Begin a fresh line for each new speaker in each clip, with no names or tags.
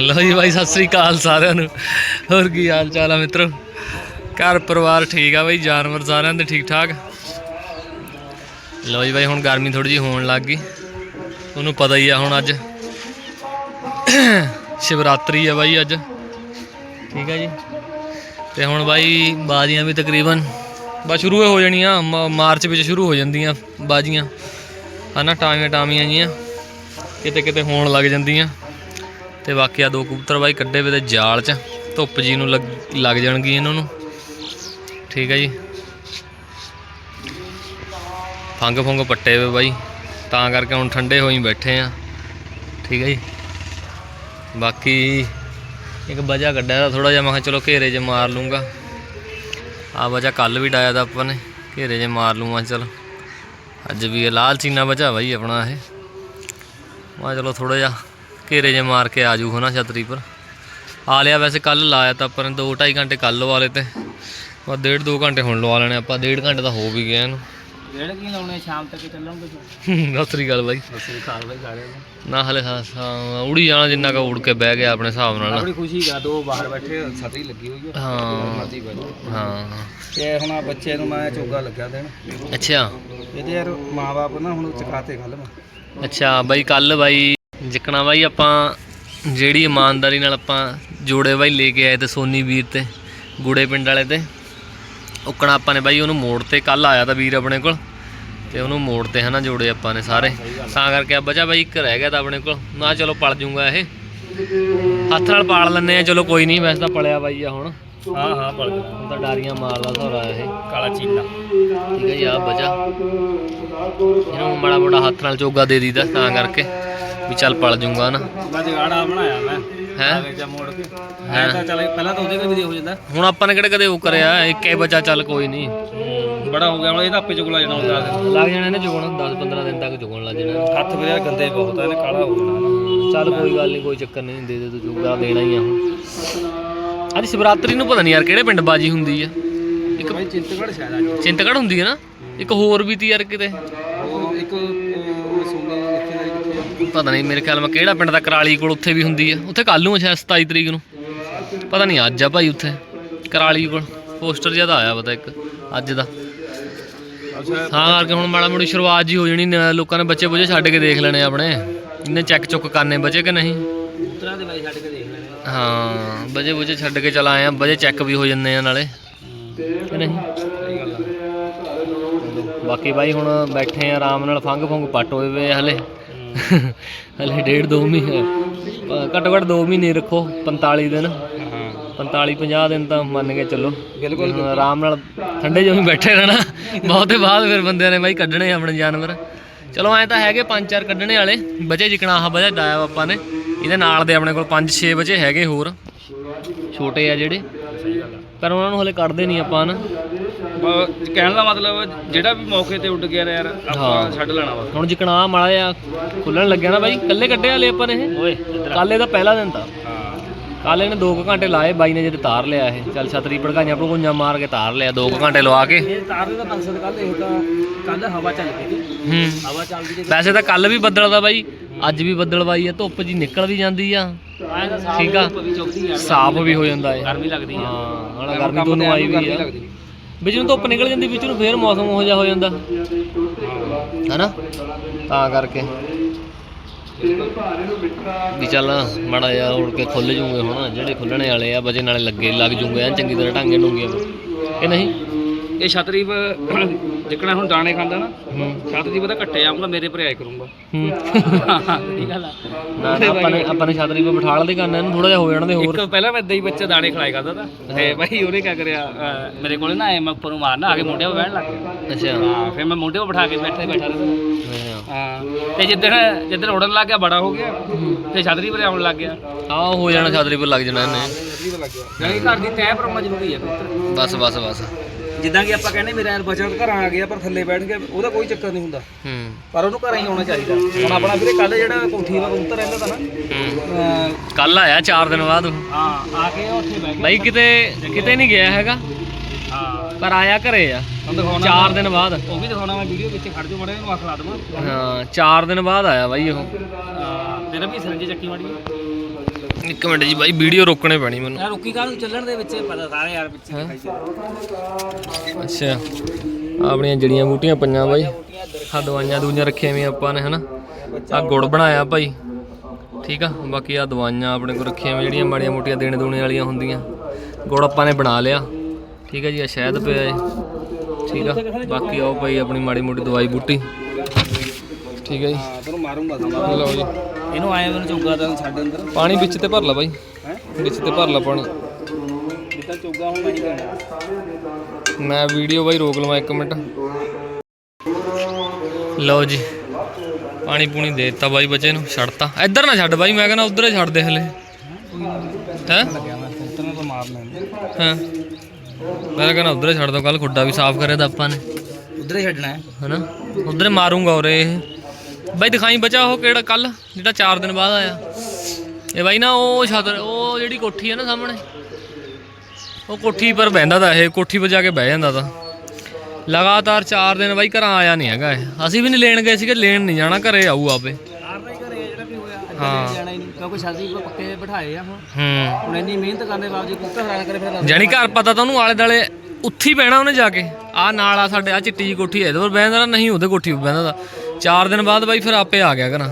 ਲਓ ਜੀ ਬਾਈ, ਸਤਿ ਸ੍ਰੀ ਅਕਾਲ ਸਾਰਿਆਂ ਨੂੰ। ਹੋਰ ਕੀ ਹਾਲ ਚਾਲ ਆ ਮਿੱਤਰੋ? ਘਰ ਪਰਿਵਾਰ ਠੀਕ ਆ ਬਾਈ, ਜਾਨਵਰ ਸਾਰਿਆਂ ਦੇ ਠੀਕ ਠਾਕ? ਲਓ ਜੀ ਬਾਈ, ਹੁਣ ਗਰਮੀ ਥੋੜੀ ਜਿਹੀ ਹੋਣ ਲੱਗ ਗਈ। ਤੁਹਾਨੂੰ ਪਤਾ ਹੀ ਆ ਹੁਣ ਅੱਜ। ਸ਼ਿਵਰਾਤਰੀ ਆ ਬਾਈ ਅੱਜ। ਠੀਕ ਆ ਜੀ। ਤੇ ਹੁਣ ਬਾਈ, ਬਾਜ਼ੀਆਂ ਵੀ ਤਕਰੀਬਨ ਬਸ ਸ਼ੁਰੂ ਹੋ ਜਾਣੀਆਂ। ਮ- ਮਾਰਚ ਵਿੱਚ ਸ਼ੁਰੂ ਹੋ ਜਾਂਦੀਆਂ ਬਾਜ਼ੀਆਂ। ਹਨਾ ਟਾਮੀਆਂ ਟਾਮੀਆਂ ਜੀਆਂ। ਕਿਤੇ ਕਿਤੇ ਹੋਣ ਲੱਗ ਜਾਂਦੀਆਂ। ਤੇ ਬਾਕੀ ਆ ਦੋ ਕਬੂਤਰ ਬਾਈ ਕੱਢੇ ਵੇ ਤੇ ਜਾਲ 'ਚ, ਧੁੱਪ ਜੀ ਨੂੰ ਲੱਗ ਲੱਗ ਜਾਣਗੀ ਇਹਨਾਂ ਨੂੰ। ਠੀਕ ਹੈ ਜੀ। ਫੰਗ ਫੁੰਗ ਪੱਟੇ ਵੇ ਬਾਈ, ਤਾਂ ਕਰਕੇ ਹੁਣ ਠੰਡੇ ਹੋਈ ਬੈਠੇ ਆ। ਠੀਕ ਹੈ ਜੀ। ਬਾਕੀ ਇੱਕ ਵਜਾ ਕੱਢਿਆ ਦਾ ਥੋੜਾ ਜਿਹਾ, ਮੈਂ ਕਿਹਾ ਚਲੋ ਘੇਰੇ 'ਚ ਮਾਰ ਲੂੰਗਾ। ਆ ਵਜਾ ਕੱਲ ਵੀ ਡਾਇਆ ਦਾ ਆਪਾਂ ਨੇ, ਘੇਰੇ 'ਚ ਮਾਰ ਲੂੰਗਾ, ਚਲ। ਅੱਜ ਵੀ ਇਹ ਲਾਲਚੀਨਾ ਵਜਾ ਬਾਈ ਆਪਣਾ ਇਹ। ਮੈਂ ਚਲੋ ਥੋੜਾ ਜਿਹਾ ਘੇਰੇ 'ਚ ਮਾਰ ਕੇ ਆ ਜੂ ਹਨਾ ਛਤਰੀ ਪਰ। ਆ ਲਿਆ ਵੈਸੇ ਕੱਲ ਲਾਇਆ ਤਾਂ 2 2.5 ਘੰਟੇ ਕੱਲ ਲਵਾ ਲਏ ਤੇ ਬਸ ਡੇਢ 2 ਘੰਟੇ ਹੁਣ ਲਵਾ ਲੈਣੇ ਆਪਾਂ ਡੇਢ ਘੰਟੇ ਤਾਂ ਹੋ ਵੀ ਗਿਆ ਇਹਨੂੰ।
ਡੇਢ ਕੀ ਲਾਉਣੇ ਸ਼ਾਮ ਤੱਕ ਚੱਲਾਂਗੇ
ਸਤਿ ਸ੍ਰੀ ਅਕਾਲ ਬਾਈ।
ਸਸਰੀ ਖਾਲ ਬਾਈ ਸਾਰੇ
ਨਾ ਹਲੇ ਹਾਂ ਉੜੀ ਜਾਣਾ ਜਿੰਨਾ ਕਾ ਉੜ ਕੇ ਬਹਿ ਗਿਆ ਆਪਣੇ ਹਿਸਾਬ ਨਾਲ।
ਬੜੀ ਖੁਸ਼ੀ ਗਾ ਦੋ ਬਾਹਰ ਬੈਠੇ ਛਤਰੀ ਲੱਗੀ ਹੋਈ ਹੈ।
ਹਾਂ ਹਾਂ।
ਤੇ ਹੁਣ ਆ ਬੱਚੇ ਨੂੰ ਮੈਂ ਚੋਗਾ ਲੱਗਿਆ ਦੇਣ।
ਅੱਛਾ।
ਇਹਦੇ ਯਾਰ ਮਾਪੇ ਨਾ ਹੁਣ ਚਕਾਤੇ ਗੱਲ ਮੈਂ
ਅੱਛਾ, ਬਾਈ ਕੱਲ ਬਾਈ ਜਿੱਕਣਾ ਬਾਈ, ਆਪਾਂ ਜਿਹੜੀ ਇਮਾਨਦਾਰੀ ਨਾਲ ਆਪਾਂ ਜੋੜੇ ਬਾਈ ਲੈ ਕੇ ਆਏ ਤੇ ਸੋਨੀ ਵੀਰ ਤੇ, ਗੂੜੇ ਪਿੰਡ ਵਾਲੇ ਤੇ, ਉਕਣਾ ਆਪਾਂ ਨੇ ਬਾਈ, ਉਹਨੂੰ ਮੋੜ ਤੇ ਕੱਲ ਆਇਆ ਤਾਂ ਵੀਰ ਆਪਣੇ ਕੋਲ ਤੇ ਉਹਨੂੰ ਮੋੜ ਤੇ ਹਨਾ ਜੋੜੇ ਆਪਾਂ ਨੇ ਸਾਰੇ। ਤਾਂ ਕਰਕੇ ਆ ਬਚਾ ਬਾਈ, ਇੱਕ ਰਹਿ ਗਿਆ ਤਾਂ ਆਪਣੇ ਕੋਲ। ਨਾ ਚਲੋ ਪਲ ਜੂਗਾ ਇਹ। ਹੱਥ ਨਾਲ ਪਾਲ ਲੈਨੇ ਆ, ਚਲੋ ਕੋਈ ਨਹੀਂ, ਵੈਸੇ ਤਾਂ ਪਲਿਆ ਬਾਈ ਆ ਹੁਣ।
ਹਾਂ ਹਾਂ ਪੜ
ਹੁਣ ਤਾਂ ਡਾਰੀਆਂ ਮਾਰਦਾ ਸੌਰਾ ਇਹ।
ਕਾਲਾ ਚੀਨਾ।
ਠੀਕ ਹੈ ਜੀ ਆ ਬਚਾ। ਇਹਨੂੰ ਮਾੜਾ ਮੋਟਾ ਹੱਥ ਨਾਲ ਚੋਗਾ ਦੇ ਦੀਦਾ ਤਾਂ ਕਰਕੇ ਵੀ ਚੱਲ ਪਲ ਜੂਗਾ ਨਾ।
ਮੈਂ ਜਗਾੜਾ ਬਣਾਇਆ ਮੈਂ।
ਹੈਂ?
ਜਾ ਮੋੜ ਕੇ। ਹੈ? ਤਾਂ ਚੱਲ ਪਹਿਲਾਂ ਤਾਂ ਉਹਦੇ ਕੋਲ ਵੀ ਹੋ ਜਾਂਦਾ।
ਹੁਣ ਆਪਾਂ ਨੇ ਕਿਹੜੇ ਕਦੇ ਉਹ ਕਰਿਆ ਇੱਕੇ ਬੱਚਾ ਚੱਲ ਕੋਈ ਨਹੀਂ।
ਬੜਾ ਹੋ ਗਿਆ ਹੁਣ ਇਹਦਾ ਆਪੇ ਚੁਗਲਾ ਜਾਣਾ ਹੁੰਦਾ।
ਲੱਗ ਜਾਣਾ ਇਹਨੇ ਜੁਗਣ 10 15 ਦਿਨ ਤੱਕ ਜੁਗਣ ਲੱਗ ਜਾਣਾ।
ਹੱਥ ਮੇਰੇ ਗੰਦੇ ਬਹੁਤ ਆ ਇਹਨੇ ਕਾਲਾ ਹੋ ਜਾਣਾ।
ਚੱਲ ਕੋਈ ਗੱਲ ਨਹੀਂ ਕੋਈ ਚੱਕਰ ਨਹੀਂ ਦੇ ਦੇ ਤੂੰ ਜੁਗਾ ਦੇਣਾ ਹੀ ਆ ਹੁਣ। ਅੱਜ ਸ਼ਿਵਰਾਤਰੀ ਨੂੰ ਪਤਾ ਨਹੀਂ ਯਾਰ ਕਿਹੜੇ ਪਿੰਡ ਬਾਜੀ ਹੁੰਦੀ ਆ।
ਇੱਕ ਚਿੰਤਗੜ ਸ਼ਾਇਦ ਅੱਜ
ਚਿੰਤਗੜ ਹੁੰਦੀ ਹੈ ਨਾ? ਇੱਕ ਹੋਰ ਵੀ ਤੀ ਯਾਰ ਕਿਤੇ।
ਉਹ ਇੱਕ ਉਹ ਸੋਨੇ ਇੱਥੇ ਦਾ ਕਿੱਥੇ ਆ?
ਪਤਾ ਨਹੀਂ ਮੇਰੇ ਖਿਆਲ ਮੈਂ ਕਿਹੜਾ ਪਿੰਡ ਦਾ ਕਰਾਲੀ ਕੋਲ ਉੱਥੇ ਵੀ ਹੁੰਦੀ ਆ। ਉੱਥੇ ਕੱਲ ਨੂੰ ਆ ਸ਼ਾਇਦ 27 ਤਰੀਕ ਨੂੰ। ਪਤਾ ਨਹੀਂ ਅੱਜ ਆ ਭਾਈ ਉੱਥੇ। ਕਰਾਲੀ ਕੋਲ। ਪੋਸਟਰ ਜਿਹਾ ਤਾਂ ਆਇਆ ਪਤਾ ਇੱਕ ਅੱਜ ਦਾ।
ਅੱਛਾ।
ਤਾਂ ਕਰਕੇ ਹੁਣ ਮਾੜਾ ਮੋੜੀ ਸ਼ੁਰੂਆਤ ਜੀ ਹੋ ਜਾਣੀ ਨ- ਲੋਕਾਂ ਨੇ ਬੱਚੇ ਬੁੱਝੇ ਛੱਡ ਕੇ ਦੇਖ ਲੈਣੇ ਆਪਣੇ। ਇਹਨੇ ਚੈੱਕ ਚੁੱਕ ਕਰਨੇ ਬਚੇ ਕਿ ਨਹੀਂ?
ਉਤਰਾ ਦੇ ਬਾਈ ਛੱਡ ਕੇ
ਹਾਂ ਬਜੇ ਬੁਝੇ ਛੱਡ ਕੇ ਚਲ ਆਏ ਆ ਬਜੇ ਚੈੱਕ ਵੀ ਹੋ ਜੰਨੇ ਆ ਨਾਲੇ। ਕਿ ਨਹੀਂ? ਬਾਕੀ ਬਾਈ ਹੁਣ ਬੈਠੇ ਆ ਆਰਾਮ ਨਾਲ ਫੰਗ ਫੰਗ ਪੱਟ ਹੋਏ ਵੇ ਹਲੇ। ਹਲੇ ਡੇਢ ਦੋ ਮਹੀਨੇ ਘੱਟੋ ਘੱਟ 2 ਮਹੀਨੇ ਰੱਖੋ 45 ਦਿਨ।
ਹਾਂ
45 50 ਦਿਨ ਤਾਂ ਮੰਨ ਕੇ ਚੱਲੋ।
ਬਿਲਕੁਲ
ਆਰਾਮ ਨਾਲ ਠੰਡੇ ਜਿਹਾ ਵੀ ਬੈਠੇ ਰਹਿਣਾ। ਬਹੁਤੇ ਬਾਅਦ ਫਿਰ ਬੰਦਿਆਂ ਨੇ ਬਾਈ ਕੱਢਣੇ ਆਪਣੇ ਜਾਨਵਰ। ਚਲੋ ਐ ਤਾਂ ਹੈਗੇ ਪੰਜ ਚਾਰ ਕੱਢਣੇ ਵਾਲੇ। ਬਚੇ ਜਿਕਣਾ ਆਹ ਬਜਾ ਡਾਇਆ ਆਪਾਂ ਨੇ। ਇਹਦੇ ਨਾਲ ਦੇ ਆਪਣੇ ਕੋਲ 5-6 ਬਚੇ ਹੈਗੇ ਹੋਰ। ਛੋਟੇ ਆ ਜਿਹੜੇ। ਪਰ ਉਹਨਾਂ ਨੂੰ ਹਲੇ ਕੱਢਦੇ ਨਹੀਂ ਆਪਾਂ ਨਾ।
ਕਹਿਣ ਦਾ ਮਤਲਬ ਜਿਹੜਾ ਵੀ ਮੌਕੇ ਤੇ ਉੱਡ ਗਿਆ ਨਾ ਯਾਰ। ਆਪਾਂ ਛੱਡ ਲੈਣਾ ਵਾ।
ਹੁਣ ਜਿਕਣਾ ਮਾੜਾ ਆ ਖੁੱਲਣ ਲੱਗਿਆ ਨਾ ਬਾਈ ਕੱਲੇ ਕੱਢੇ ਵਾਲੇ ਆਪਾਂ ਨੇ ਇਹ।
ਓਏ
ਕੱਲੇ ਦਾ ਪਹਿਲਾ ਦਿਨ ਤਾਂ।
ਹਾਂ।
ਕੱਲ ਇਹਨੇ 2 ਘੰਟੇ ਲਾਏ ਬਾਈ ਨੇ ਜਦ ਤਾਰ ਲਿਆ ਇਹ। ਚੱਲ ਛਤਰੀ ਭੜਕਾਈਆਂ ਭੜਕਾਈਆਂ ਮਾਰ ਕੇ ਤਾਰ ਲਿਆ 2 ਘੰਟੇ ਲਵਾ ਕੇ।
ਇਹ ਤਾਰ ਦੇ ਮਕਸਦ ਕੱਲ ਇਹ ਤਾਂ ਕੱਲ ਹਵਾ ਚੱਲ ਪਈ ਸੀ।
ਹੂੰ।
ਹਵਾ ਚੱਲਦੀ ਤੇ
ਵੈਸੇ ਤਾਂ ਕੱਲ ਵੀ ਬੱਦਲ ਦਾ ਬਾਈ। ਅੱਜ ਵੀ ਬੱਦਲ ਬਾਈ ਆ ਧੁੱਪ ਜੀ ਨਿਕਲ ਵੀ ਜਾਂਦੀ ਆ। ਠੀਕ ਆ। ਸਾਫ਼ ਵੀ ਹੋ ਜਾਂਦਾ ਏ।
ਗਰਮੀ ਲੱਗਦੀ ਆ।
ਹਾਂ ਹਣਾ ਗਰਮੀ
ਤੇ
ਦੋਨੋਂ ਆਈ ਵੀ ਆ। ਵਿੱਚ ਨੂੰ ਧੁੱਪ ਨਿਕਲ ਜਾਂਦੀ ਵਿੱਚ ਨੂੰ ਫੇਰ ਮੌਸਮ ਉਹੋ ਜਿਹਾ ਹੋ ਜਾਂਦਾ। ਹਨਾ? ਤਾਂ ਕਰਕੇ। ਵੀ ਚੱਲ ਮਾੜਾ ਜਿਹਾ ਉੜ ਕੇ ਖੁੱਲ ਜੂਗੇ ਹੁਣ ਜਿਹੜੇ ਖੁੱਲਣੇ ਵਾਲੇ ਆ ਬਜੇ ਨਾਲੇ ਲੱਗੇ ਲੱਗ ਜੂਗੇ ਐਨ ਚੰਗੀ ਤਰ੍ਹਾਂ ਢਾਂਗੇ ਡੂੰਗੇ ਇਹ ਨਹੀਂ?
ਇਹ ਛਤਰੀ ਜਿੱਕਣਾ ਹੁਣ ਦਾਣੇ ਖਾਂਦਾ ਨਾ
ਹੂੰ।
ਛਤਰੀ ਪਤਾ ਘੱਟੇ ਆਉਂਗਾ ਮੇਰੇ ਪਰ ਆਇਆ ਕਰੂੰਗਾ।
ਹੂੰ।
ਸਹੀ ਗੱਲ ਆ।
ਨਾ ਨਾ, ਆਪਾਂ ਨੇ ਆਪਾਂ ਨੇ ਛਤਰੀ ਕੋ ਬਿਠਾ ਲਦੇ ਕਰਨਾ ਇਹਨੂੰ ਥੋੜਾ ਜਿਹਾ ਹੋ ਜਾਣ ਦੇ ਹੋਰ।
ਇੱਕ ਪਹਿਲਾਂ ਮੈਂ ਏਦਾਂ ਹੀ ਬੱਚਾ ਦਾਣੇ ਖਿਲਾਇਆ ਕਰਦਾ ਤਾ ਤੇ ਬਾਈ ਉਹਨੇ ਕੀ ਕਰਿਆ ਅਹ ਮੇਰੇ ਕੋਲੇ ਨਾ ਐ ਮੈਂ ਉੱਪਰ ਨੂੰ ਮਾਰਨਾ ਆ ਕੇ ਮੋਢੇ 'ਤੇ ਬਹਿਣ ਲੱਗ ਗਿਆ।
ਅੱਛਾ।
ਹਾਂ ਫਿਰ ਮੈਂ ਮੋਢੇ 'ਤੇ ਬਿਠਾ ਕੇ ਬੈਠਾ ਬੈਠਾ ਰਹਿੰਦਾ।
ਹਾਂ।
ਤੇ ਜਿੱਦਣ ਜਿੱਦਣ ਉੜਨ ਲੱਗ ਗਿਆ ਬੜਾ ਹੋ ਗਿਆ ਤੇ ਛਤਰੀ ਪਰ ਆਉਣ ਲੱਗ ਗਿਆ।
ਉਹ ਹੋ ਜਾਣਾ ਛਤਰੀ ਪਰ ਲੱਗ ਜਾਣਾ ਇਹਨੇ।
ਛਤਰੀ ਪਰ ਲੱਗ ਗਿਆ। ਯਾਨੀ ਘਰ ਦੀ ਤੈਅ ਪਰਮਾ ਜ਼ਰੂਰੀ ਹੈ ਪੁੱਤਰ
ਬਸ ਬਸ ਬਸ।
ਜਿੱਦਾਂ ਕਿ ਆਪਾਂ ਕਹਿੰਦੇ ਮੇਰਾ ਯਾਰ ਬੱਚਾ ਘਰਾਂ ਆ ਗਿਆ ਪਰ ਥੱਲੇ ਬੈਠ ਗਿਆ ਉਹਦਾ ਕੋਈ ਚੱਕਰ ਨਹੀਂ ਹੁੰਦਾ।
ਹੂੰ।
ਪਰ ਉਹਨੂੰ ਘਰਾਂ ਹੀ ਆਉਣਾ ਚਾਹੀਦਾ। ਹੁਣ ਆਪਣਾ ਵੀਰੇ ਕੱਲ ਜਿਹੜਾ ਕੋਠੀ ਵਾ ਉੱਤਰ ਰਹਿੰਦਾ ਤਾ ਨਾ ਅਹ
ਕੱਲ ਆਇਆ 4 ਦਿਨ ਬਾਅਦ ਉਹ।
ਹਾਂ ਆ ਕੇ ਉੱਥੇ ਬਹਿ ਗਿਆ।
ਬਾਈ ਕਿਤੇ ਕਿਤੇ ਨਹੀਂ ਗਿਆ ਹੈਗਾ।
ਹਾਂ।
ਪਰ ਆਇਆ ਘਰੇ ਆ।
ਤੁਹਾਨੂੰ ਦਿਖਾਉਣਾ
4 ਦਿਨ ਬਾਅਦ।
ਉਹ ਵੀ ਦਿਖਾਉਣਾ ਮੈਂ ਵੀਡੀਓ ਵਿੱਚ ਖੜ ਜਾ ਮੜੇ ਇਹਨੂੰ ਅੱਖ ਲਾ ਦੇਵਾਂ।
ਹਾਂ 4 ਦਿਨ ਬਾਅਦ ਆਇਆ ਬਾਈ ਉਹ।
ਤੇਰਾ ਵੀ ਸਰੰਜ ਚੱਕੀ ਮਾੜੀ
ਇੱਕ ਮਿੰਟ ਜੀ ਬਾਈ ਵੀਡੀਓ ਰੋਕਣੇ ਪੈਣੀ ਮੈਨੂੰ।
ਯਾਰ ਰੁਕੀ ਕਾਹਨੂੰ? ਚੱਲਣ ਦੇ ਵਿੱਚ ਪਤਾ ਸਾਰੇ ਯਾਰ ਪਿੱਛੇ? ਦਿਖਾਈ
ਅੱਛਾ। ਆਪਣੀਆਂ ਜੜੀਆਂ ਬੂਟੀਆਂ ਪਈਆਂ ਬਾਈ। ਆ ਦਵਾਈਆਂ ਦੂਈਆਂ ਰੱਖੀਆਂ ਵੀ ਆਪਾਂ ਨੇ ਹਨਾ? ਆ ਗੁੜ ਬਣਾਇਆ ਭਾਈ। ਠੀਕ ਆ? ਬਾਕੀ ਆ ਦਵਾਈਆਂ ਆਪਣੇ ਕੋਲ ਰੱਖੀਆਂ ਵੀ ਜਿਹੜੀਆਂ ਮਾੜੀਆਂ ਮੋਟੀਆਂ ਦੇਣੇ ਦੂਣੇ ਵਾਲੀਆਂ ਹੁੰਦੀਆਂ। ਗੁੜ ਆਪਾਂ ਨੇ ਬਣਾ ਲਿਆ। ਠੀਕ ਆ ਜੀ ਆ ਸ਼ਹਿਦ ਪਿਆ ਏ। ਠੀਕ ਆ? ਬਾਕੀ ਆਓ ਭਾਈ ਆਪਣੀ ਮਾੜੀ ਮੋਟੀ ਦਵਾਈ ਬੂਟੀ। ਠੀਕ ਆ ਜੀ।
ਹਾਂ ਤੈਨੂੰ ਮਾਰੂੰਗਾ ਸਮਾਂ
ਲਓ ਜੀ।
ਇਹਨੂੰ ਆਏ ਮੈਨੂੰ ਚੁੱਗਾ ਤਾਂ ਸਾਡੇ ਅੰਦਰ।
ਪਾਣੀ ਵਿੱਚ ਤੇ ਭਰ ਲਾ ਬਾਈ।
ਹੈ?
ਵਿੱਚ ਤੇ ਭਰ ਲਾ ਪਾਣੀ।
ਜਿੱਦਾਂ ਚੁੱਗਾ ਹੁਣ ਨਹੀਂ ਕਰਨਾ
ਮੈਂ ਵੀਡੀਓ ਬਾਈ ਰੋਕ ਲਵਾਂ ਇੱਕ ਮਿੰਟ। ਲਓ ਜੀ। ਪਾਣੀ ਪੂਣੀ ਦੇ ਦਿੱਤਾ ਬਾਈ ਬੱਚੇ ਨੂੰ ਛੱਡਤਾ। ਇੱਧਰ ਨਾ ਛੱਡ ਬਾਈ ਮੈਂ ਕਹਿੰਦਾ ਉਧਰ ਹੀ ਛੱਡ ਦੇ ਹਲੇ। ਹੈ?
ਤੈਨੂੰ ਤਾਂ ਮਾਰ ਲੈਂਦੇ
ਹਾਂ? ਮੈਂ ਕਹਿੰਦਾ ਉਧਰ ਹੀ ਛੱਡ ਦੋ ਕੱਲ ਖੁੱਡਾ ਵੀ ਸਾਫ਼ ਕਰਿਆ ਤਾਂ ਆਪਾਂ ਨੇ।
ਉਧਰ ਹੀ ਛੱਡਣਾ ਹੈ।
ਹਨਾ? ਉਧਰ ਹੀ ਮਾਰੂੰਗਾ ਇਹ। ਬਾਈ ਦਿਖਾਈ ਬਚਾ ਉਹ ਕਿਹੜਾ ਕੱਲ ਜਿਹੜਾ 4 ਦਿਨ ਬਾਅਦ ਆਇਆ। ਇਹ ਬਾਈ ਨਾ ਉਹ ਛੱਤ ਉਹ ਜਿਹੜੀ ਕੋਠੀ ਹੈ ਨਾ ਸਾਹਮਣੇ ਉਹ ਕੋਠੀ ਪਰ ਬਹਿੰਦਾ ਤਾ ਇਹ ਕੋਠੀ 'ਤੇ ਜਾ ਕੇ ਬਹਿ ਜਾਂਦਾ ਤਾ। ਲਗਾਤਾਰ 4 ਦਿਨ ਬਾਈ ਘਰਾਂ ਆਇਆ ਨਹੀਂ ਹੈਗਾ ਇਹ। ਅਸੀਂ ਵੀ ਨਹੀਂ ਲੈਣ ਗਏ ਸੀਗੇ ਲੈਣ ਨਹੀਂ ਜਾਣਾ ਘਰੇ ਆਊ ਆਪੇ।
ਹੀ ਘਰੇ ਜਿਹੜਾ ਵੀ ਹੋਇਆ ਅੱਜ
ਹਾਂ।
ਜਾਣਾ ਹੀ ਨਹੀਂ ਕਿਉਂਕਿ ਸ਼ਾਦੀ ਕੋ ਪੱਕੇ ਬਿਠਾਏ ਆ ਹੁਣ।
ਹੂੰ।
ਹੁਣ ਇੰਨੀ ਮਿਹਨਤ ਕਰਨ ਦੇ ਬਾਵਜੂਦ ਕੁੱਤਾ ਹਰਾਨ ਕਰੇ ਫਿਰ
ਜਾਣੀ ਘਰ ਪਤਾ ਤਾਂ ਉਹਨੂੰ ਆਲੇ ਦਾਲੇ ਉੱਥੀ ਬਹਿਣਾ ਉਹਨੇ ਜਾ ਕੇ। ਆ ਨਾਲ ਆ ਸਾਡੇ ਆ ਚਿੱਟੀ ਜੀ ਕੋਠੀ ਹੈ ਇਹਦੇ ਪਰ ਬਹਿੰਦਾ ਨਹੀਂ ਉਹਦੇ ਕੋਠੀ 'ਤੇ ਬਹਿੰਦਾ 4 ਦਿਨ ਬਾਅਦ ਬਾਈ ਫਿਰ ਆਪੇ ਆ ਗਿਆ ਘਰਾਂ।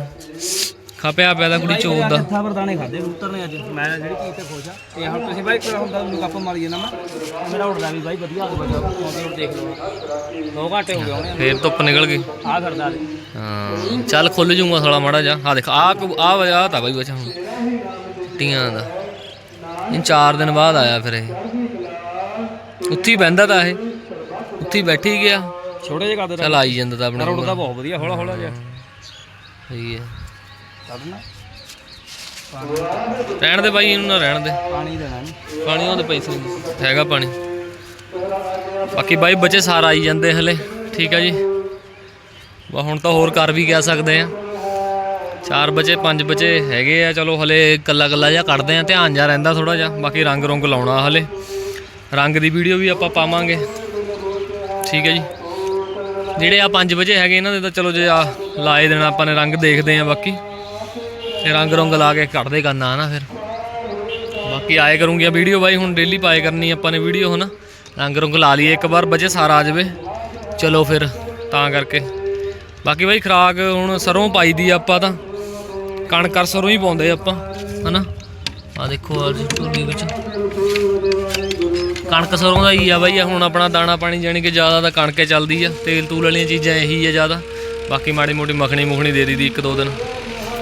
ਖਪਿਆ ਪਿਆ ਦਾ ਕੁੜੀ ਚੋਦ ਦਾ।
ਹੱਥਾਂ ਵਰਦਾਨੇ ਖਾਦੇ ਕਬੂਤਰ ਨੇ ਅੱਜ। ਮੈਂ ਜਿਹੜੀ ਚੀਜ਼ ਤੇ ਖੁਸ਼ ਆ। ਤੇ ਹੁਣ ਤੁਸੀਂ ਬਾਈ ਕੋਈ ਹੁੰਦਾ ਮੈਨੂੰ ਕੱਪ ਮਾਰੀ ਜਾਂਦਾ ਮੈਂ। ਮੇਰਾ ਉੱਡਦਾ ਵੀ ਬਾਈ ਵਧੀਆ ਹੋ ਗਿਆ ਉਹ ਦੇਖ ਲਓ। 2 ਘੰਟੇ ਹੋ ਗਏ ਹੋਣੇ
ਫੇਰ ਧੁੱਪ ਨਿਕਲ ਗਈ।
ਆ
ਹਾਂ ਚੱਲ ਖੁੱਲ ਜੂਗਾ ਥੋੜਾ ਮਾੜਾ ਜਾ ਆ ਦੇਖ ਆ ਆ ਆ ਤਾਂ ਬਾਈ ਬਚਾ ਹੁਣ। ਟੀਆਂ ਦਾ। ਇਹ 4 ਦਿਨ ਬਾਅਦ ਆਇਆ ਫਿਰ ਇਹ। ਉੱਥੇ ਹੀ ਬਹਿੰਦਾ ਤਾਂ ਇਹ। ਉੱਥੇ ਬੈਠੀ ਗਿਆ।
ਛੋਟੇ ਜਿਹੇ ਕਰਦੇ
ਚੱਲ ਆਈ ਜਾਂਦਾ ਤਾਂ ਆਪਣੇ
ਉੱਡਦਾ
ਕੋਲ
ਬਹੁਤ ਵਧੀਆ ਹੌਲਾ ਹੌਲਾ ਜਿਹਾ।
ਸਹੀ ਹੈ।
ਕੱਢਣਾ
ਰਹਿਣ ਦੇ ਬਾਈ ਇਹਨੂੰ ਨਾ ਰਹਿਣ ਦੇ।
ਪਾਣੀ ਦੇਣਾ ਨਹੀਂ
ਪਾਣੀ ਉਹਦੇ ਪੈਸੇ ਹੈਗਾ ਪਾਣੀ। ਬਾਕੀ ਬਾਈ ਬੱਚੇ ਸਾਰਾ ਆਈ ਜਾਂਦੇ ਹਲੇ। ਠੀਕ ਆ ਜੀ। ਬਾ ਹੁਣ ਤਾਂ ਹੋਰ ਕਰ ਵੀ ਕਹਿ ਸਕਦੇ ਆ। ਚਾਰ ਬੱਚੇ ਪੰਜ ਬੱਚੇ ਹੈਗੇ ਆ। ਚਲੋ ਹਲੇ ਕੱਲਾ ਕੱਲਾ ਜਿਹਾ ਕੱਢਦੇ ਆ। ਧਿਆਨ ਜਾ ਰਹਿੰਦਾ ਥੋੜਾ ਜਿਹਾ। ਬਾਕੀ ਰੰਗ ਰੁੰਗ ਲਾਉਣਾ ਹਲੇ। ਰੰਗ ਦੀ ਵੀਡੀਓ ਵੀ ਆਪਾਂ ਪਾਵਾਂਗੇ। ਠੀਕ ਹੈ ਜੀ। ਜਿਹੜੇ ਆ ਪੰਜ ਵਜੇ ਹੈਗੇ ਇਹਨਾਂ ਦੇ ਤਾਂ ਚਲੋ ਜੇ ਆ ਲਾਏ ਦੇਣਾ, ਆਪਾਂ ਨੇ ਰੰਗ ਦੇਖਦੇ ਆ ਬਾਕੀ। ਤੇ ਰੰਗ ਰੁੰਗ ਲਾ ਕੇ ਕੱਢਦੇ ਕਰਨਾ ਹਨਾ ਫਿਰ। ਬਾਕੀ ਆਏ ਕਰੂੰਗੀਆਂ ਵੀਡੀਓ ਬਾਈ, ਹੁਣ ਡੇਲੀ ਪਾਏ ਕਰਨੀ ਆਪਾਂ ਨੇ ਵੀਡੀਓ ਹਨਾ ਰੰਗ ਰੁੰਗ ਲਾ ਲਈਏ, ਇੱਕ ਵਾਰ ਵਜੇ ਸਾਰਾ ਆ ਜਾਵੇ। ਚਲੋ ਫਿਰ ਤਾਂ ਕਰਕੇ। ਬਾਕੀ ਬਾਈ ਖਰਾਕ ਹੁਣ ਸਰੋਂ ਪਾਈ ਦੀ ਆਪਾਂ ਤਾਂ। ਕਣਕ ਸਰੋਂ ਹੀ ਪਾਉਂਦੇ ਆਪਾਂ, ਹਨਾ। ਆ ਦੇਖੋ ਆ ਝੋਲੀ ਵਿੱਚ। ਕਣਕ ਸਰੋਂ ਦਾ ਹੀ ਆ ਬਾਈ ਹੁਣ ਆਪਣਾ ਦਾਣਾ ਪਾਣੀ ਜਾਣੀ ਕਿ ਜ਼ਿਆਦਾ ਤਾਂ ਕਣਕੇ ਚੱਲਦੀ ਆ, ਤੇਲ ਤੂਲ ਵਾਲੀਆਂ ਚੀਜ਼ਾਂ ਇਹੀ ਆ ਜ਼ਿਆਦਾ। ਬਾਕੀ ਮਾੜੀ ਮੋਟੀ ਮੱਖਣੀ ਮੁਖਣੀ ਦੇ ਦੀਦੀ ਇੱਕ ਦੋ ਦਿਨ,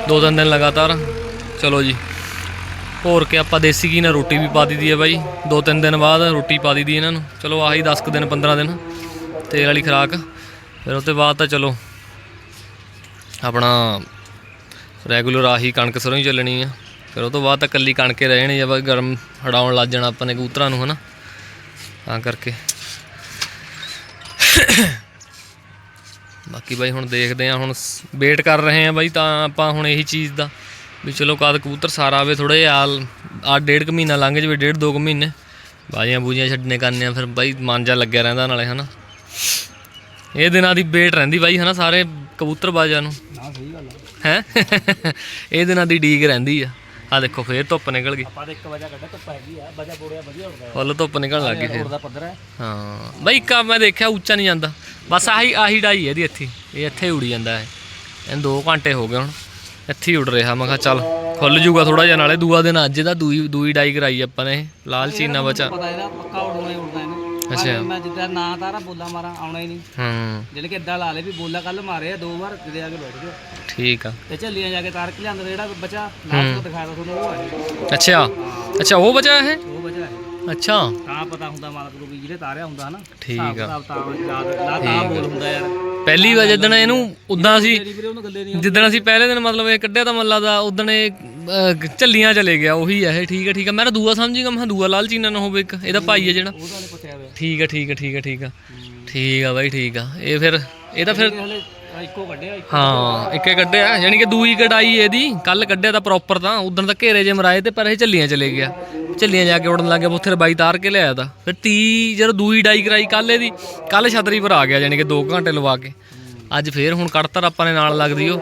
ਦੋ ਤਿੰਨ ਦਿਨ ਲਗਾਤਾਰ। ਚਲੋ ਜੀ, ਹੋਰ ਕੇ ਆਪਾਂ ਦੇਸੀ ਘੀ ਨਾਲ ਰੋਟੀ ਵੀ ਪਾ ਦਿੱਤੀ ਹੈ ਬਾਈ, ਦੋ ਤਿੰਨ ਦਿਨ ਬਾਅਦ ਰੋਟੀ ਪਾ ਦਿੱਤੀ ਇਹਨਾਂ ਨੂੰ। ਚਲੋ ਆਹੀ 10 ਕੁ ਦਿਨ 15 ਦਿਨ, ਤੇਲ ਵਾਲੀ ਖੁਰਾਕ। ਫਿਰ ਉਸ ਤੋਂ ਬਾਅਦ ਤਾਂ ਚਲੋ, ਆਪਣਾ ਰੈਗੂਲਰ ਆਹੀ ਕਣਕ ਸਰੋਂ ਹੀ ਚੱਲਣੀ ਆ। ਫਿਰ ਉਹ ਤੋਂ ਬਾਅਦ ਤਾਂ ਕੱਲੀ ਕਣਕੇ ਰਹਿ ਜਾਣੀ ਆ ਬਸ ਗਰਮ ਹੜਾਉਣ ਲੱਗ ਜਾਣਾ ਆਪਾਂ ਨੇ ਕਬੂਤਰਾਂ ਨੂੰ, ਹਨਾ। ਤਾਂ ਕਰਕੇ। ਬਾਕੀ ਬਾਈ ਹੁਣ ਦੇਖਦੇ ਆ ਹੁਣ ਵੇਟ ਕਰ ਰਹੇ ਆ ਬਾਈ ਤਾਂ ਆਪਾਂ ਹੁਣ ਇਹੀ ਚੀਜ਼ ਦਾ ਵੀ ਚਲੋ ਕਦ ਕਬੂਤਰ ਸਾਰਾ ਆਵੇ ਥੋੜੇ ਜਿਹਾ ਆ ਡੇਢ ਕੁ ਮਹੀਨਾ ਲੰਘ ਜਾਵੇ ਡੇਢ ਦੋ ਕੁ ਮਹੀਨੇ। ਬਾਜੀਆਂ ਬੂਜੀਆਂ ਛੱਡਨੇ ਕਰਨੇ ਆ ਫਿਰ ਬਾਈ ਮਨ ਜਾ ਲੱਗਿਆ ਰਹਿੰਦਾ ਨਾਲੇ ਹਨਾ। ਇਹ ਦਿਨਾਂ ਦੀ ਵੇਟ ਰਹਿੰਦੀ ਬਾਈ ਹਨਾ ਸਾਰੇ ਕਬੂਤਰ ਬਾਜਾਂ ਨੂੰ।
ਨਾ ਸਹੀ ਗੱਲ ਆ।
ਹੈ? ਇਹ ਦਿਨਾਂ ਦੀ ਡੀਕ ਰਹਿੰਦੀ ਆ। ਆ ਦੇਖੋ ਫੇਰ ਧੁੱਪ ਨਿਕਲ ਗਈ।
ਆਪਾਂ ਤੇ ਇੱਕ ਵਜਾ ਕੱਢਾ ਧੁੱਪ ਹੈਗੀ ਆ ਵਜਾ ਬੋੜਿਆ ਵਧੀਆ ਉੱਡਦਾ
ਫੁੱਲ ਧੁੱਪ ਨਿਕਲਣ ਲੱਗ ਗਈ ਫੇਰ।
ਉੱਡਦਾ ਪੱਧਰ ਹੈ।
ਹਾਂ। ਬਾਈ ਕਾ ਮੈਂ ਦੇਖਿਆ ਉੱਚਾ ਨਹੀਂ ਜਾਂਦਾ। ਬਸ ਆਹੀ ਆਹੀ ਡਾਈ ਇਹਦੀ ਇੱਥੇ। ਇਹ ਇੱਥੇ ਉੜੀ ਜਾਂਦਾ ਹੈ। ਇਹਨੂੰ 2 ਘੰਟੇ ਹੋ ਗਏ ਹੁਣ। ਇੱਥੇ ਹੀ ਉੱਡ ਰਿਹਾ। ਮੈਂ ਕਿਹਾ ਚੱਲ ਖੁੱਲ ਜੂਗਾ ਥੋੜਾ ਜਿਹਾ ਨਾਲੇ ਦੂਆ ਦਿਨ ਅੱਜ ਦਾ ਦੂਈ ਦੂਈ ਡਾਈ ਕਰਾਈ ਆਪਾਂ ਨੇ ਲਾਲ ਚੀਨਾ ਬਚਾ।
ਪਤਾ ਇਹਦਾ ਪੱਕਾ ਹੀ ਉਡਦਾ ਇਹਨੇ।
ਅੱਛਾ।
ਪਰ ਮੈਂ ਜਿੱਦਾਂ ਨਾ ਤਾਰਾ ਬੋਲਾ ਮਾਰਾਂ ਆਉਣਾ ਹੀ ਨਹੀਂ।
ਹੂੰ।
ਜਿਹੜੇ ਕਿ ਇਦਾਂ ਲਾ ਲੇ ਵੀ ਬੋਲਾ ਕੱਲ ਮਾਰਿਆ ਦੋ ਵਾਰ ਕਿਤੇ ਆ ਕੇ ਬੈਠ ਗਿਆ
ਠੀਕ ਆ।
ਤੇ ਝੱਲੀਆਂ ਜਾ ਕੇ ਤਾਰ ਕੇ ਲਿਆਂਦਾ ਜਿਹੜਾ ਬੱਚਾ ਲਾਸਟ ਦਿਖਾਇਆ ਤਾ ਤੁਹਾਨੂੰ ਉਹ ਹੈ
ਅੱਛਾ। ਅੱਛਾ ਉਹ ਬਚਾ ਇਹ?
ਉਹ ਬੱਚਾ ਹੈ।
ਅੱਛਾ।
ਤਾਂ ਪਤਾ ਹੁੰਦਾ ਮਾਲਕ ਨੂੰ ਵੀ ਜਿਹੜੇ ਤਾਰਿਆ ਹੁੰਦਾ ਹਨਾ।
ਠੀਕ ਆ।
ਹਿਸਾਬ ਕਿਤਾਬ ਤਾਂ ਯਾਦ ਲਾ ਤਾਂ ਬੋਲ ਹੁੰਦਾ ਯਾਰ।
ਪਹਿਲੀ ਵਾਰ ਜਦੋਂ ਇਹਨੂੰ ਉਦਾਂ ਅਸੀਂ ਜਿੱਦਣ ਅਸੀਂ ਪਹਿਲੇ ਦਿਨ ਮਤਲਬ ਇਹ ਕੱਢਿਆ ਤਾਂ ਮੱਲਾ ਦਾ ਉਦਣ ਇਹ ਅਹ, ਝੱਲੀਆਂ ਚਲੇ ਗਿਆ ਉਹੀ ਇਹ ਠੀਕ ਹੈ ਠੀਕ ਹੈ ਮੈਂ ਤਾਂ ਦੂਆ ਸਮਝੀਗਾ ਮੈਂ ਕਿਹਾ ਦੂਆ ਲਾਲ ਚੀਨਾ ਨਾ ਹੋਵੇ ਇੱਕ ਇਹਦਾ ਭਾਈ ਹੈ ਜਿਹੜਾ।
ਉਹਦਾ ਹੋਇਆ।
ਠੀਕ ਹੈ ਠੀਕ ਹੈ ਠੀਕ ਹੈ ਠੀਕ ਆ। ਠੀਕ ਆ ਬਾਈ ਠੀਕ ਆ। ਇਹ ਫਿਰ ਇਹ ਤਾਂ ਫਿਰ
ਇਹ ਹਲੇ ਇੱਕੋ ਕੱਢਿਆ ਇੱਕ
ਹਾਂ ਇੱਕੇ ਕੱਢਿਆ। ਯਾਨੀ ਕਿ ਦੂਈ ਕਢਾਈ ਇਹਦੀ ਕੱਲ ਕੱਢਿਆ ਤਾਂ ਪ੍ਰੋਪਰ ਤਾਂ। ਉਦੋਂ ਤਾਂ ਘੇਰੇ ਜੇ ਮਰਾਏ ਤੇ ਪਰ ਇਹ ਝੱਲੀਆਂ ਚਲੇ ਗਿਆ। ਝੱਲੀਆਂ ਜਾ ਕੇ ਉੜਨ ਲੱਗ ਗਿਆ ਉੱਥੇ ਬਾਈ ਤਾਰ ਕੇ ਲਿਆਇਆ ਤਾਂ। ਫਿਰ ਤੀ ਜਦੋਂ ਦੂਈ ਡਾਈ ਕਰਾਈ ਕੱਲ ਇਹਦੀ ਕੱਲ ਛਤਰੀ ਪਰ ਆ ਗਿਆ ਯਾਨੀ ਕਿ 2 ਘੰਟੇ ਲਵਾ ਕੇ। ਅੱਜ ਫੇਰ ਹੁਣ ਕੱਢਤਰ ਆਪਾਂ ਨੇ ਨਾਲ ਲੱਗਦੀ ਉਹ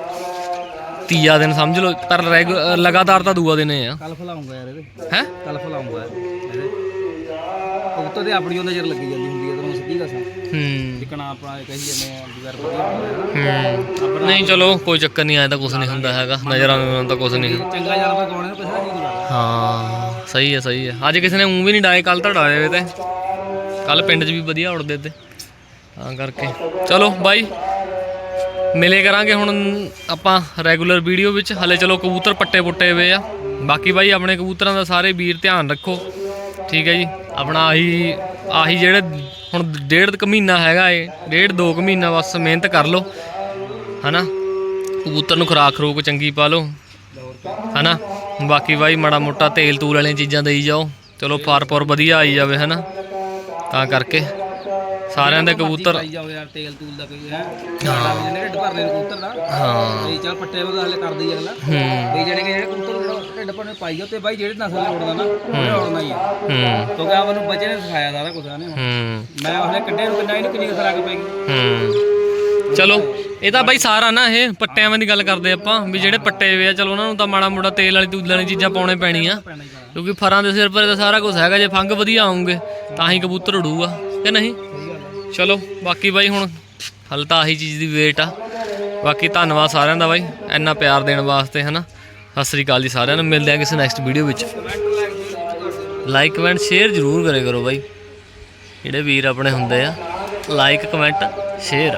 ਤੀਆ ਦਿਨ ਸਮਝ ਲਓ ਪਰ ਰੈਗੂ- ਲਗਾਤਾਰ ਤਾਂ ਦੂਆ ਦਿਨ ਹੀ ਆ।
ਕੱਲ ਫਲਾਉਂਗਾ ਯਾਰ ਇਹਦੇ।
ਹੈ?
ਕੱਲ ਫਲਾਉਂਗਾ ਇਹਦੇ। ਕਬੂਤਰ ਦੇ ਆਪਣੀ ਉਹ ਨਜ਼ਰ ਲੱਗੀ ਜਾਂਦੀ ਹੁੰਦੀ ਹੈ ਤੁਹਾਨੂੰ ਸਿੱਧੀ ਦੱਸਾਂ।
ਹੂੰ।
ਜਿਕਣਾ ਆਪਣਾ ਕਹੀ ਜਾਂਦੇ ਆ ਵੀ ਯਾਰ ਵਧੀਆ ਹੁੰਦਾ
ਹੂੰ। ਨਹੀਂ ਚਲੋ ਕੋਈ ਚੱਕਰ ਨਹੀਂ ਆਇਆ ਤਾਂ ਕੁਝ ਨਹੀਂ ਹੁੰਦਾ ਹੈਗਾ। ਨਜ਼ਰਾਂ ਨੂੰ ਤਾਂ ਕੁਝ ਨਹੀਂ।
ਹੈ ਚੰਗਾ ਜਾਨਵਰ ਗਾਉਣੇ ਨੂੰ ਪਛਾਣ ਨਹੀਂ ਕਰਦਾ
ਹਾਂ ਸਹੀ ਹੈ ਸਹੀ ਹੈ ਅੱਜ ਕਿਸੇ ਨੇ ਉਂ ਵੀ ਨਹੀਂ ਡਾਏ ਕੱਲ ਤਾਂ ਡਾਏ ਹੋਏ ਤੇ। ਕੱਲ ਪਿੰਡ 'ਚ ਵੀ ਵਧੀਆ ਉੜਦੇ ਤੇ। ਤਾਂ ਕਰਕੇ। ਚਲੋ ਬਾਈ। ਮਿਲੇ ਕਰਾਂਗੇ ਹੁਣ ਆਪਾਂ ਰੈਗੂਲਰ ਵੀਡੀਓ ਵਿੱਚ। ਹਲੇ ਚਲੋ ਕਬੂਤਰ ਪੱਟੇ ਪੁੱਟੇ ਹੋਏ ਆ। ਬਾਕੀ ਬਾਈ ਆਪਣੇ ਕਬੂਤਰਾਂ ਦਾ ਸਾਰੇ ਵੀਰ ਧਿਆਨ ਰੱਖੋ। ਠੀਕ ਹੈ ਜੀ। ਆਪਣਾ ਆਹੀ ਆਹੀ ਜਿਹੜੇ ਹੁਣ ਡੇਢ ਕੁ ਮਹੀਨਾ ਹੈਗਾ ਏ ਡੇਢ ਦੋ ਕੁ ਮਹੀਨਾ ਬਸ ਮਿਹਨਤ ਕਰ ਲਓ। ਹਨਾ? ਕਬੂਤਰ ਨੂੰ ਖੁਰਾਕ ਖਰੂਕ ਚੰਗੀ ਪਾ ਲਓ। ਹਨਾ? ਬਾਕੀ ਬਾਈ ਮਾੜਾ ਮੋਟਾ ਤੇਲ ਤੂਲ ਵਾਲੀਆਂ ਚੀਜ਼ਾਂ ਦੇਈ ਜਾਓ। ਚਲੋ ਫਾਰਪੌਰ ਵਧੀਆ ਆਈ ਜਾਵੇ, ਹਨਾ? ਤਾਂ ਕਰਕੇ। ਸਾਰਿਆਂ ਦੇ ਕਬੂਤਰ
ਪਾਈ ਜਾਓ ਯਾਰ ਤੇਲ ਤੂਲ ਦਾ ਕੋਈ ਹੈ। ਸਾਡਾ ਵੀ ਜਿਹਨੇ ਢਿੱਡ ਭਰਨੇ ਨੂੰ ਕਬੂਤਰ ਦਾ
ਹਾਂ।
ਤੇ ਚੱਲ ਪੱਟੇ ਵਗਾ ਹਲੇ ਕਰਦੀ ਅਗਲਾ।
ਹੂੰ।
ਵੀ ਜਿਹੜੇ ਕਿ ਜਿਹੜੇ ਕਬੂਤਰ ਜਿਹੜਾ ਢਿੱਡ ਭਰਨੇ ਪਾਈ ਜਾਓ ਤੇ ਬਾਈ ਜਿਹੜੇ ਨਸਲ ਦੇ ਉੜਦਾ ਨਾ ਉਹਨੇ ਉੜਨਾ ਹੀ ਆ।
ਹੂੰ।
ਕਿਉਂਕਿ ਆ ਮੈਨੂੰ ਬੱਚੇ ਨੇ ਸਿਖਾਇਆ ਸਾਰਾ ਕੁਝ ਨੇ।
ਹੂੰ।
ਮੈਂ ਹਲੇ ਕੱਢੇ ਨੂੰ ਕਿੰਨਾ ਇਹਨੂੰ ਕਿੰਨੀ ਕੁ ਖਰਾਕ ਪੈ ਗਈ।
ਹੂੰ। ਚਲੋ ਇਹ ਤਾਂ ਬਾਈ ਸਾਰਾ ਨਾ ਇਹ ਪੱਟਿਆਂ ਵਾਂ ਦੀ ਗੱਲ ਕਰਦੇ ਆਪਾਂ ਵੀ ਜਿਹੜੇ ਪੱਟੇ ਹੋਏ ਆ ਚਲੋ ਉਹਨਾਂ ਨੂੰ ਤਾਂ ਮਾੜਾ ਮੋਟਾ ਤੇਲ ਵਾਲੀ ਤੂਲ ਵਾਲੀ ਚੀਜ਼ਾਂ ਪਾਉਣੇ ਪੈਣੀਆਂ। ਕਿਉਂਕਿ ਫਰਾਂ ਦੇ ਸਿਰ ਪਰ ਤਾਂ ਸਾਰਾ ਕੁਝ ਹੈਗਾ ਜੇ ਫੰਗ ਵਧੀਆ ਆਉਂਗੇ ਤਾਂ ਹੀ ਕਬੂਤਰ ਉਡੂਗਾ ਕਿ ਨਹੀਂ? ਚਲੋ, ਬਾਕੀ ਬਾਈ ਹੁਣ ਹਲ ਤਾਂ ਆਹੀ ਚੀਜ਼ ਦੀ ਵੇਟ ਆ। ਬਾਕੀ ਧੰਨਵਾਦ ਸਾਰਿਆਂ ਦਾ ਬਾਈ, ਇੰਨਾ ਪਿਆਰ ਦੇਣ ਵਾਸਤੇ, ਹਨਾ? ਸਤਿ ਸ੍ਰੀ ਅਕਾਲ ਜੀ ਸਾਰਿਆਂ ਨੂੰ, ਮਿਲਦੇ ਆ ਕਿਸੇ ਨੈਕਸਟ ਵੀਡੀਓ ਵਿੱਚ। ਲਾਈਕ ਕਮੈਂਟ ਸ਼ੇਅਰ ਜ਼ਰੂਰ ਕਰੇ ਕਰੋ ਬਾਈ। ਜਿਹੜੇ ਵੀਰ ਆਪਣੇ ਹੁੰਦੇ ਆ ਲਾਈਕ ਕਮੈਂਟ ਸ਼ੇਅਰ